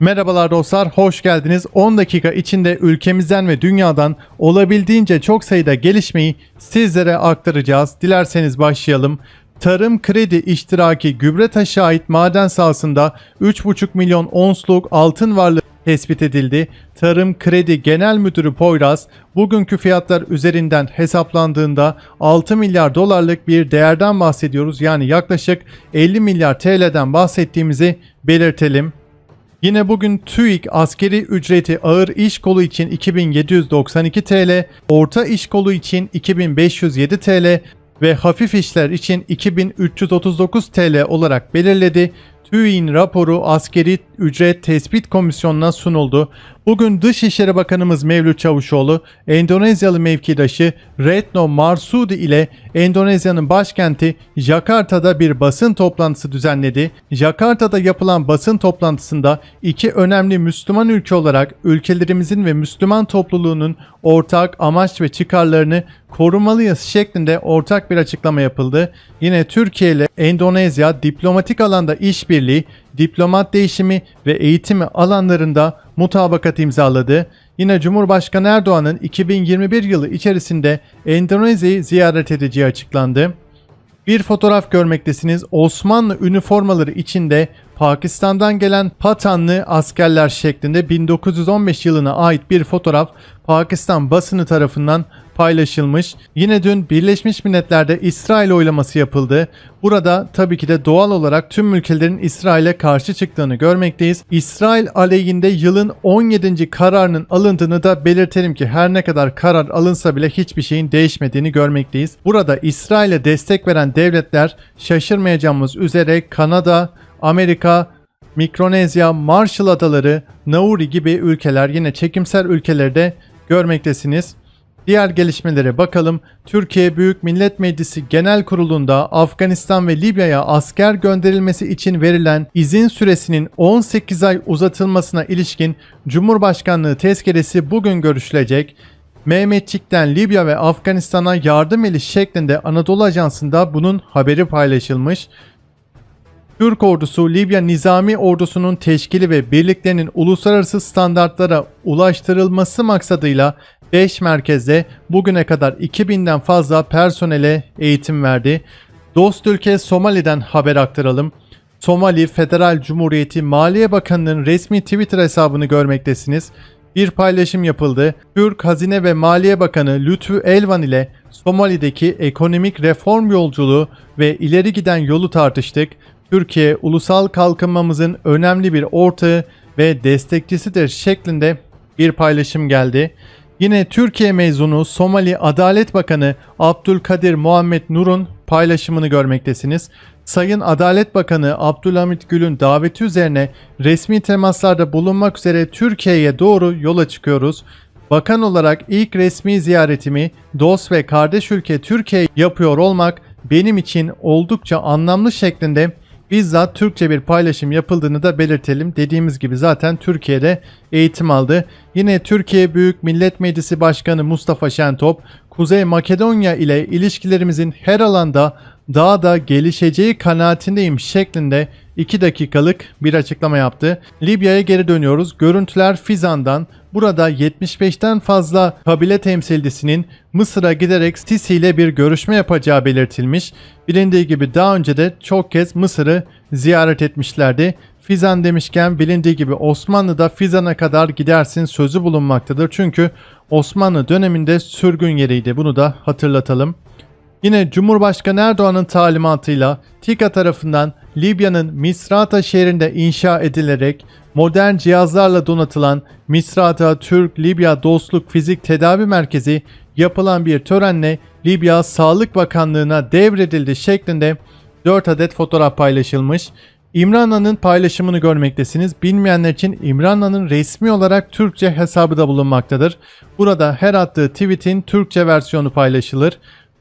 Merhabalar dostlar, hoş geldiniz. 10 dakika içinde ülkemizden ve dünyadan olabildiğince çok sayıda gelişmeyi sizlere aktaracağız. Dilerseniz başlayalım. Tarım kredi iştiraki gübre taşı ait maden sahasında 3,5 milyon onsluk altın varlığı tespit edildi. Tarım Kredi Genel Müdürü Poyraz, bugünkü fiyatlar üzerinden hesaplandığında 6 milyar dolarlık bir değerden bahsediyoruz. Yani yaklaşık 50 milyar TL'den bahsettiğimizi belirtelim. Yine bugün TÜİK askeri ücreti ağır iş kolu için 2792 TL, orta iş kolu için 2507 TL ve hafif işler için 2339 TL olarak belirledi. TÜİK'in raporu Askeri Ücret Tespit Komisyonu'na sunuldu. Bugün Dışişleri Bakanımız Mevlüt Çavuşoğlu, Endonezyalı mevkidaşı Retno Marsudi ile Endonezya'nın başkenti Jakarta'da bir basın toplantısı düzenledi. Jakarta'da yapılan basın toplantısında iki önemli Müslüman ülke olarak ülkelerimizin ve Müslüman topluluğunun ortak amaç ve çıkarlarını korumalıyız şeklinde ortak bir açıklama yapıldı. Yine Türkiye ile Endonezya diplomatik alanda işbirliği, diplomat değişimi ve eğitimi alanlarında mutabakat imzaladı. Yine Cumhurbaşkanı Erdoğan'ın 2021 yılı içerisinde Endonezya'yı ziyaret edeceği açıklandı. Bir fotoğraf görmektesiniz. Osmanlı üniformaları içinde Pakistan'dan gelen Patanlı askerler şeklinde 1915 yılına ait bir fotoğraf Pakistan basını tarafından paylaşılmış. Yine dün Birleşmiş Milletler'de İsrail oylaması yapıldı. Burada tabii ki de doğal olarak tüm ülkelerin İsrail'e karşı çıktığını görmekteyiz. İsrail aleyhinde yılın 17. kararının alındığını da belirtelim ki her ne kadar karar alınsa bile hiçbir şeyin değişmediğini görmekteyiz. Burada İsrail'e destek veren devletler şaşırmayacağımız üzere Kanada, Amerika, Mikronezya, Marshall Adaları, Nauri gibi ülkeler yine çekimser ülkeleri de görmektesiniz. Diğer gelişmelere bakalım. Türkiye Büyük Millet Meclisi Genel Kurulu'nda Afganistan ve Libya'ya asker gönderilmesi için verilen izin süresinin 18 ay uzatılmasına ilişkin Cumhurbaşkanlığı tezkeresi bugün görüşülecek. Mehmetçik'ten Libya ve Afganistan'a yardım eli şeklinde Anadolu Ajansı'nda bunun haberi paylaşılmış. Türk ordusu Libya Nizami Ordusu'nun teşkili ve birliklerinin uluslararası standartlara ulaştırılması maksadıyla 5 merkezde bugüne kadar 2000'den fazla personele eğitim verdi. Dost ülke Somali'den haber aktaralım. Somali Federal Cumhuriyeti Maliye Bakanı'nın resmi Twitter hesabını görmektesiniz. Bir paylaşım yapıldı. Türk Hazine ve Maliye Bakanı Lütfü Elvan ile Somali'deki ekonomik reform yolculuğu ve ileri giden yolu tartıştık. Türkiye ulusal kalkınmamızın önemli bir ortağı ve destekçisidir şeklinde bir paylaşım geldi. Yine Türkiye mezunu Somali Adalet Bakanı Abdülkadir Muhammed Nur'un paylaşımını görmektesiniz. Sayın Adalet Bakanı Abdülhamit Gül'ün daveti üzerine resmi temaslarda bulunmak üzere Türkiye'ye doğru yola çıkıyoruz. Bakan olarak ilk resmi ziyaretimi dost ve kardeş ülke Türkiye yapıyor olmak benim için oldukça anlamlı şeklinde bizzat Türkçe bir paylaşım yapıldığını da belirtelim. Dediğimiz gibi zaten Türkiye'de eğitim aldı. Yine Türkiye Büyük Millet Meclisi Başkanı Mustafa Şentop, Kuzey Makedonya ile ilişkilerimizin her alanda daha da gelişeceği kanaatindeyim şeklinde 2 dakikalık bir açıklama yaptı. Libya'ya geri dönüyoruz. Görüntüler Fizan'dan. Burada 75'ten fazla kabile temsilcisinin Mısır'a giderek Sisi ile bir görüşme yapacağı belirtilmiş. Bilindiği gibi daha önce de çok kez Mısır'ı ziyaret etmişlerdi. Fizan demişken bilindiği gibi Osmanlı'da Fizan'a kadar gidersin sözü bulunmaktadır. Çünkü Osmanlı döneminde sürgün yeriydi. Bunu da hatırlatalım. Yine Cumhurbaşkanı Erdoğan'ın talimatıyla TİKA tarafından Libya'nın Misrata şehrinde inşa edilerek modern cihazlarla donatılan Misrata Türk-Libya Dostluk Fizik Tedavi Merkezi yapılan bir törenle Libya Sağlık Bakanlığı'na devredildi şeklinde 4 adet fotoğraf paylaşılmış. İmrana'nın paylaşımını görmektesiniz. Bilmeyenler için İmrana'nın resmi olarak Türkçe hesabı da bulunmaktadır. Burada her attığı tweetin Türkçe versiyonu paylaşılır.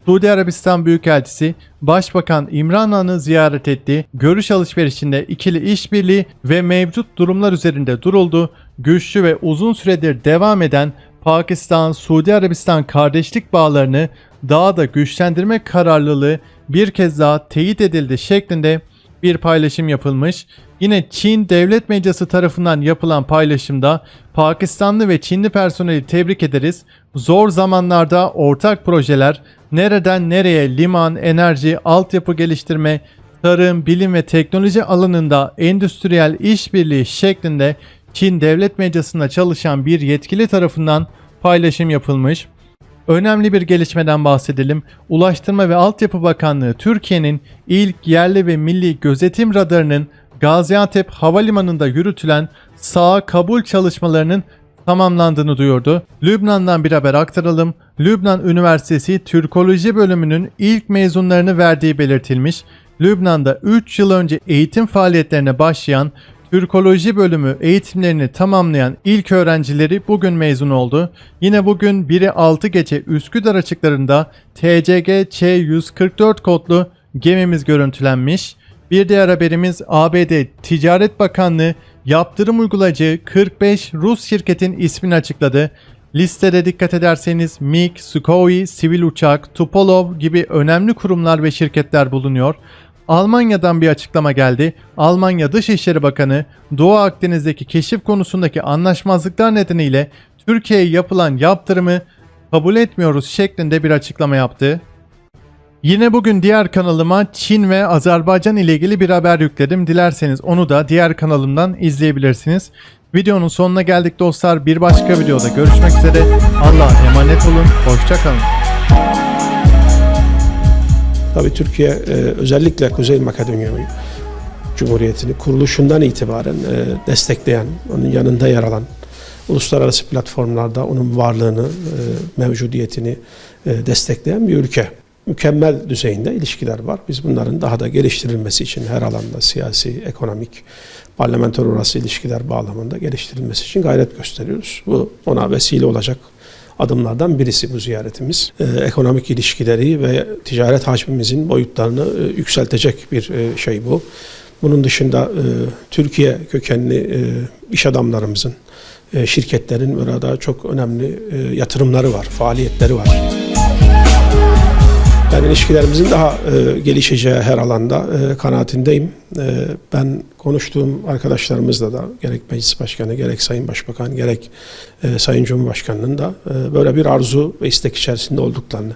Suudi Arabistan Büyükelçisi Başbakan İmran Han'ı ziyaret etti. Görüş alışverişinde ikili işbirliği ve mevcut durumlar üzerinde duruldu. Güçlü ve uzun süredir devam eden Pakistan-Suudi Arabistan kardeşlik bağlarını daha da güçlendirme kararlılığı bir kez daha teyit edildi şeklinde bir paylaşım yapılmış. Yine Çin Devlet Medyası tarafından yapılan paylaşımda Pakistanlı ve Çinli personeli tebrik ederiz. Zor zamanlarda ortak projeler nereden nereye liman, enerji, altyapı geliştirme, tarım, bilim ve teknoloji alanında endüstriyel işbirliği şeklinde Çin devlet medyasında çalışan bir yetkili tarafından paylaşım yapılmış. Önemli bir gelişmeden bahsedelim. Ulaştırma ve Altyapı Bakanlığı Türkiye'nin ilk yerli ve milli gözetim radarının Gaziantep Havalimanı'nda yürütülen sağ kabul çalışmalarının tamamlandığını duyurdu. Lübnan'dan bir haber aktaralım. Lübnan Üniversitesi Türkoloji bölümünün ilk mezunlarını verdiği belirtilmiş. Lübnan'da 3 yıl önce eğitim faaliyetlerine başlayan Türkoloji bölümü eğitimlerini tamamlayan ilk öğrencileri bugün mezun oldu. Yine bugün biri 6 gece Üsküdar açıklarında TCG C144 kodlu gemimiz görüntülenmiş. Bir diğer haberimiz ABD Ticaret Bakanlığı yaptırım uygulayıcı 45 Rus şirketin ismini açıkladı. Listede dikkat ederseniz MiG, Sukhoi, Sivil Uçak, Tupolev gibi önemli kurumlar ve şirketler bulunuyor. Almanya'dan bir açıklama geldi. Almanya Dışişleri Bakanı Doğu Akdeniz'deki keşif konusundaki anlaşmazlıklar nedeniyle Türkiye'ye yapılan yaptırımı kabul etmiyoruz şeklinde bir açıklama yaptı. Yine bugün diğer kanalıma Çin ve Azerbaycan ile ilgili bir haber yükledim. Dilerseniz onu da diğer kanalımdan izleyebilirsiniz. Videonun sonuna geldik dostlar. Bir başka videoda görüşmek üzere. Allah'a emanet olun. Hoşçakalın. Tabii Türkiye e, özellikle Kuzey Makedonya Cumhuriyeti'ni kuruluşundan itibaren e, destekleyen, onun yanında yer alan uluslararası platformlarda onun varlığını, e, mevcudiyetini destekleyen bir ülke. Mükemmel düzeyinde ilişkiler var. Biz bunların daha da geliştirilmesi için her alanda siyasi, ekonomik, parlamenter arası ilişkiler bağlamında geliştirilmesi için gayret gösteriyoruz. Bu ona vesile olacak adımlardan birisi bu ziyaretimiz. Ee, ekonomik ilişkileri ve ticaret hacmimizin boyutlarını e, yükseltecek bir e, şey bu. Bunun dışında e, Türkiye kökenli e, iş adamlarımızın, e, şirketlerin burada çok önemli e, yatırımları var, faaliyetleri var. Ben ilişkilerimizin daha e, gelişeceği her alanda e, kanaatindeyim. E, ben konuştuğum arkadaşlarımızla da gerek Meclis Başkanı, gerek Sayın Başbakan, gerek e, Sayın Cumhurbaşkanı'nın da e, böyle bir arzu ve istek içerisinde olduklarını,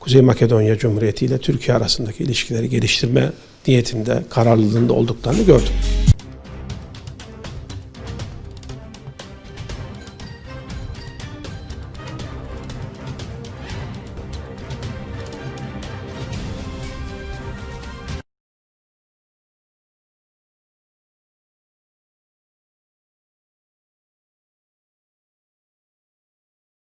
Kuzey Makedonya Cumhuriyeti ile Türkiye arasındaki ilişkileri geliştirme niyetinde, kararlılığında olduklarını gördüm.